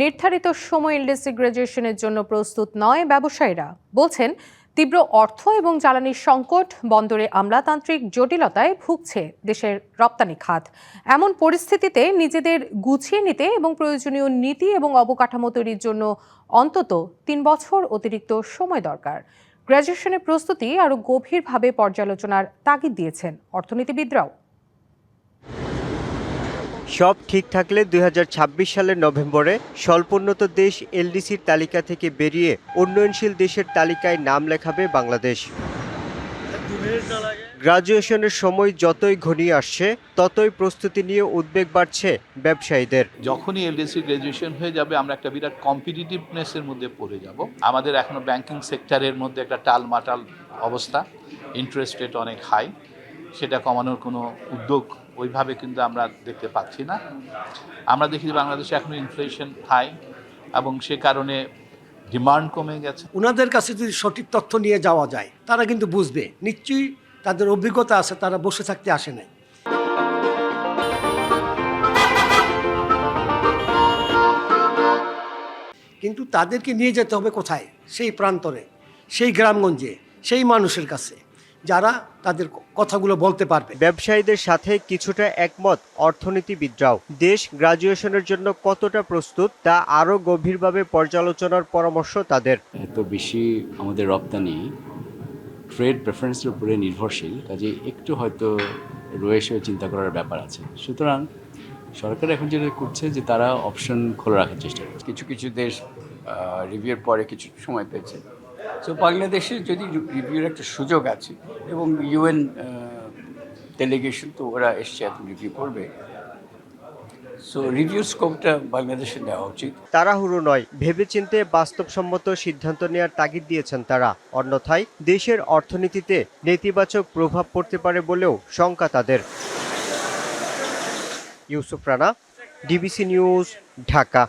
নির্ধারিত সময় ইন্ডাস্ট্রি গ্রাজুয়েশনের জন্য প্রস্তুত নয় ব্যবসায়ীরা। বলছেন, তীব্র অর্থ এবং জ্বালানির সংকট, বন্দরে আমলাতান্ত্রিক জটিলতায় ভুগছে দেশের রপ্তানি খাত। এমন পরিস্থিতিতে নিজেদের গুছিয়ে নিতে এবং প্রয়োজনীয় নীতি এবং অবকাঠামো তৈরির জন্য অন্তত তিন বছর অতিরিক্ত সময় দরকার। গ্র্যাজুয়েশনের প্রস্তুতি আরও গভীরভাবে পর্যালোচনার তাগিদ দিয়েছেন অর্থনীতিবিদরাও। সব ঠিক থাকলে দুই হাজার ছাব্বিশ সালের নভেম্বরে স্বল্পোন্নত দেশ এলডিসির তালিকা থেকে বেরিয়ে উন্নয়নশীল দেশের তালিকায় নাম লেখাবে বাংলাদেশ। গ্রাজুয়েশনের সময় যতই ঘনিয়ে আসছে, ততই প্রস্তুতি নিয়ে উদ্বেগ বাড়ছে ব্যবসায়ীদের। যখনই এলডিসি গ্রাজুয়েশন হয়ে যাবে, আমরা একটা বিরাট কম্পিটিটিভনেসের মধ্যে পড়ে যাব। আমাদের এখনও ব্যাংকিং সেক্টরের মধ্যে একটা টালমাটাল অবস্থা। ইন্টারেস্ট রেট অনেক হাই সেটা কমানোর কোনো উদ্যোগ ওইভাবে কিন্তু আমরা দেখতে পাচ্ছি না। আমরা দেখি বাংলাদেশে এখনও ইনফ্লেশন হাই এবং সে কারণে ডিমান্ড কমে গেছে। ওনাদের কাছে যদি সঠিক তথ্য নিয়ে যাওয়া যায়, তারা কিন্তু বুঝবে। নিশ্চয়ই তাদের অভিজ্ঞতা আছে, তারা বসে থাকতে আসে নাই। কিন্তু তাদেরকে নিয়ে যেতে হবে কোথায়? সেই প্রান্তরে, সেই গ্রামগঞ্জে, সেই মানুষের কাছে। যারা তাদের কথাগুলো বলতে পারবে। ব্যবসায়ীদের সাথে কিছুটা একমত অর্থনীতিবিদরাও। দেশ গ্রাজুয়েশনের জন্য কতটা প্রস্তুত তা আরও গভীরভাবে পর্যালোচনার পরামর্শ তাদের। এত বেশি আমাদের রপ্তানি ট্রেড প্রেফারেন্সের উপরে নির্ভরশীল কাজে একটু হয়তো রয়েছে চিন্তা করার ব্যাপার আছে। সুতরাং সরকার এখন যেটা করছে যে তারা অপশন খোলা রাখার চেষ্টা করছে। কিছু কিছু দেশ রিভিউর পরে কিছু সময় পেয়েছে। সো বাংলাদেশে যদি রিভিউর একটা সুযোগ আছে, এবং ইউএন ডেলিগেশন তো ওরা এসছে এখন রিভিউ করবে। সো রিভিউ স্কোপটা বাংলাদেশে নেওয়া উচিত। তাড়াহুড়ো নয়, ভেবেচিন্তে বাস্তবসম্মত সিদ্ধান্ত নেওয়ার তাগিদ দিয়েছেন তারা। অন্যথায়, দেশের অর্থনীতিতে নেতিবাচক প্রভাব পড়তে পারে বলেও শঙ্কা তাদের। Yusuf Rana DBC news Dhaka.